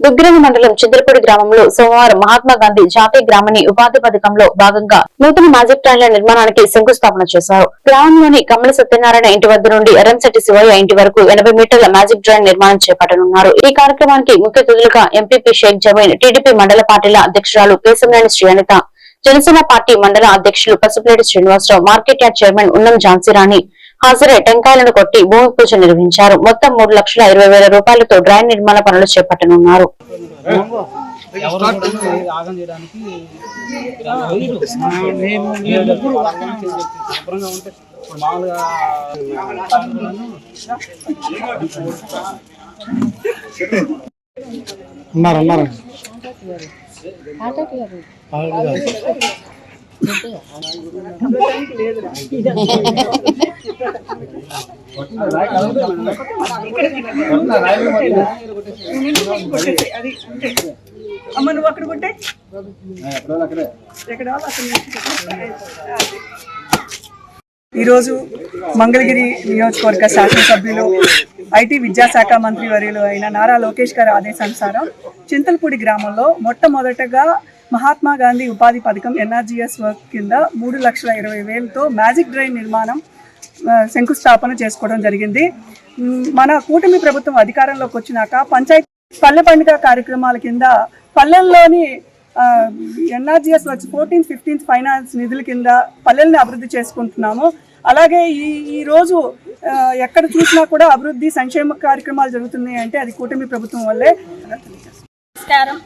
దుగ్గిరని మండలం చింతలపూడి గ్రామంలో సోమవారం మహాత్మా గాంధీ జాతీయ గ్రామీణ ఉపాధి పథకంలో భాగంగా నూతన మాజిక్ ట్రైన్ల నిర్మాణానికి శంకుస్థాపన చేశారు. గ్రామంలోని కమల సత్యనారాయణ ఇంటి వద్ద నుండి ఎర్రంశెట్టి శివయ్య ఇంటి వరకు ఎనభై మీటర్ల మ్యాజిక్ ట్రైన్ నిర్మాణం చేపట్టనున్నారు. ఈ కార్యక్రమానికి ముఖ్య అతిథులుగా ఎంపీపీ షేక్ జమీన్ టీడీపీ మండల పార్టీల అధ్యక్షురాలు కేశవనేని శ్రీఅనిత జనసేన పార్టీ మండల అధ్యక్షులు Pasupuleti Srinivasarao market yard chairman Unnam Jhansirani హాజరై టెంకాయలను కొట్టి భూమి పూజ నిర్వహించారు. మొత్తం మూడు లక్షల ఇరవై వేల రూపాయలతో డ్రైన్ నిర్మాణ పనులు చేపట్టనున్నారు. ఉన్నారు ఉన్నారు? అమ్మ నువ్వు అక్కడ కొట్టే ఎక్కడ ఈరోజు మంగళగిరి నియోజకవర్గ శాసనసభ్యులు ఐటీ విద్యాశాఖ మంత్రి వర్యులు అయిన నారా లోకేష్ గారి ఆదేశానుసారం చింతలపూడి గ్రామంలో మొట్టమొదటగా మహాత్మా గాంధీ ఉపాధి పథకం ఎన్ఆర్జీఎస్ వర్క్ కింద మూడు లక్షల ఇరవై వేలతో మ్యాజిక్ డ్రైన్ నిర్మాణం శంకుస్థాపన చేసుకోవడం జరిగింది. మన కూటమి ప్రభుత్వం అధికారంలోకి వచ్చినాక పంచాయతీ పల్లె పండుగ కార్యక్రమాల కింద పల్లెల్లోని ఎన్ఆర్జిఎస్ వచ్చి ఫోర్టీన్త్ ఫిఫ్టీన్త్ ఫైనాన్స్ నిధుల కింద పల్లెల్ని అభివృద్ధి చేసుకుంటున్నాము. అలాగే ఈ ఈరోజు ఎక్కడ చూసినా కూడా అభివృద్ధి సంక్షేమ కార్యక్రమాలు జరుగుతున్నాయి అంటే అది కూటమి ప్రభుత్వం వల్లే. నమస్కారం.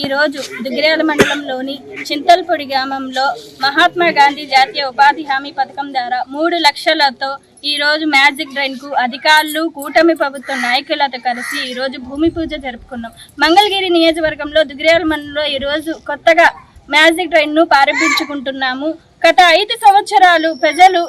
ఈరోజు దుగ్గిరాల మండలంలోని చింతల్పొడి గ్రామంలో మహాత్మా గాంధీ జాతీయ ఉపాధి హామీ పథకం ద్వారా మూడు లక్షలతో ఈరోజు మ్యాజిక్ డ్రైన్కు అధికారులు కూటమి ప్రభుత్వ నాయకులతో కలిసి ఈరోజు భూమి పూజ జరుపుకున్నాం. మంగళగిరి నియోజకవర్గంలో దుగ్గిరాల మండలంలో ఈరోజు కొత్తగా మ్యాజిక్ డ్రైన్ను ప్రారంభించుకుంటున్నాము. గత ఐదు సంవత్సరాలు ప్రజలు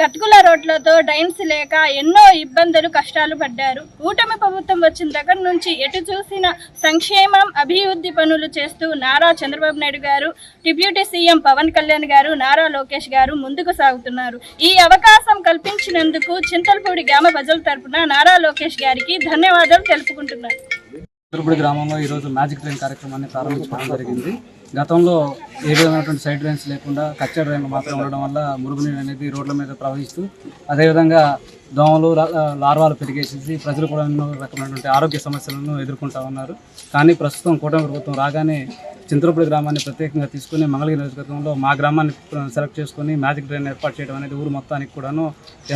గతుకుల రోడ్లతో డ్రైన్స్ లేక ఎన్నో ఇబ్బందులు కష్టాలు పడ్డారు. కూటమి ప్రభుత్వం వచ్చిన దగ్గర నుంచి ఎటు చూసిన సంక్షేమం అభివృద్ధి పనులు చేస్తూ నారా చంద్రబాబు నాయుడు గారు డిప్యూటీ సీఎం పవన్ కళ్యాణ్ గారు నారా లోకేష్ గారు ముందుకు సాగుతున్నారు. ఈ అవకాశం కల్పించినందుకు చింతలపూడి గ్రామ ప్రజల తరపున నారా లోకేష్ గారికి ధన్యవాదాలు తెలుపుకుంటున్నారు గ్రామంలో ఈరోజు మ్యాజిక్ ట్రైన్ కార్యక్రమాన్ని ప్రారంభించడం జరిగింది. గతంలో ఏ విధమైనటువంటి సైడ్ డ్రైన్స్ లేకుండా కచ్చా డ్రైన్లు మాత్రం ఉండడం వల్ల మురుగునీరు అనేది రోడ్ల మీద ప్రవహిస్తూ అదేవిధంగా దోమలు లార్వాలు పెరిగేసేసి ప్రజలు కూడా ఎన్నో రకమైనటువంటి ఆరోగ్య సమస్యలను ఎదుర్కొంటా ఉన్నారు. కానీ ప్రస్తుతం కూటమి ప్రభుత్వం రాగానే చింతలపూడి గ్రామాన్ని ప్రత్యేకంగా తీసుకుని మంగళగిరి నియోజకవర్గంలో మా గ్రామాన్ని సెలెక్ట్ చేసుకుని మ్యాజిక్ డ్రైన్ ఏర్పాటు చేయడం అనేది ఊరు మొత్తానికి కూడాను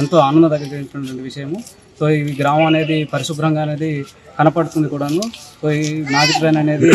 ఎంతో ఆనందదగినటువంటి విషయము. సో ఈ గ్రామం అనేది పరిశుభ్రంగా అనేది కనపడుతుంది కూడాను. సో ఈ మ్యాజిక్ డ్రైన్ అనేది